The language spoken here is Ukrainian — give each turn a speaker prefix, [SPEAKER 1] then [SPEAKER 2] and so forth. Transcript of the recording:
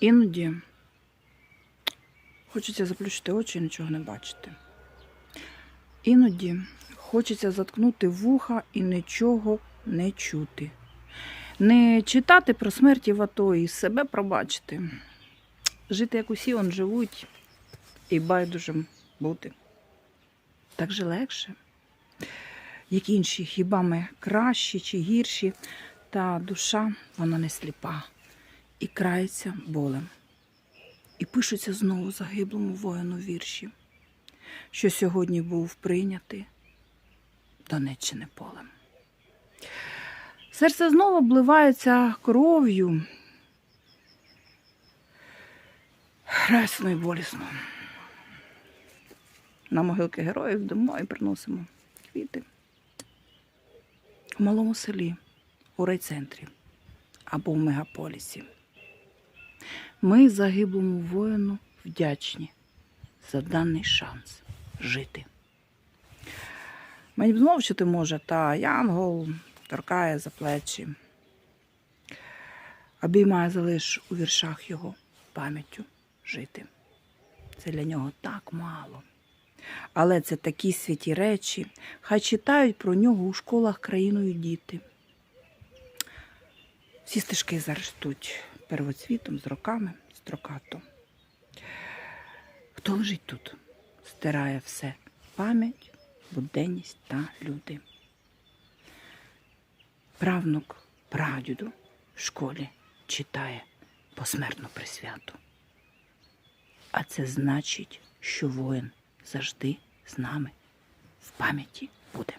[SPEAKER 1] Іноді хочеться заплющити очі і нічого не бачити. Іноді хочеться заткнути вуха і нічого не чути. Не читати про смерті в АТО і себе пробачити. Жити як усі он живуть і байдужим бути. Так же легше. Як інші, хіба ми кращі чи гірші, та душа вона не сліпа і крається болем. І пишуться знову загиблому воїну вірші, що сьогодні був прийнятий Донеччини полем. Серце знову обливається кров'ю. Хресно і болісно. На могилки героїв йдемо і приносимо квіти. В малому селі, у райцентрі або в мегаполісі. Ми загиблому воїну вдячні за даний шанс жити. Мені б змовчити може, та Янгол торкає за плечі, обіймає залиш у віршах його пам'яттю жити. Це для нього так мало. Але це такі святі речі, хай читають про нього у школах країною діти. Всі стежки заростуть первоцвітом з роками строкато. Хто лежить тут, стирає все пам'ять, буденність та люди. Правнук прадіду в школі читає посмертну присвяту. А це значить, що воїн завжди з нами в пам'яті буде.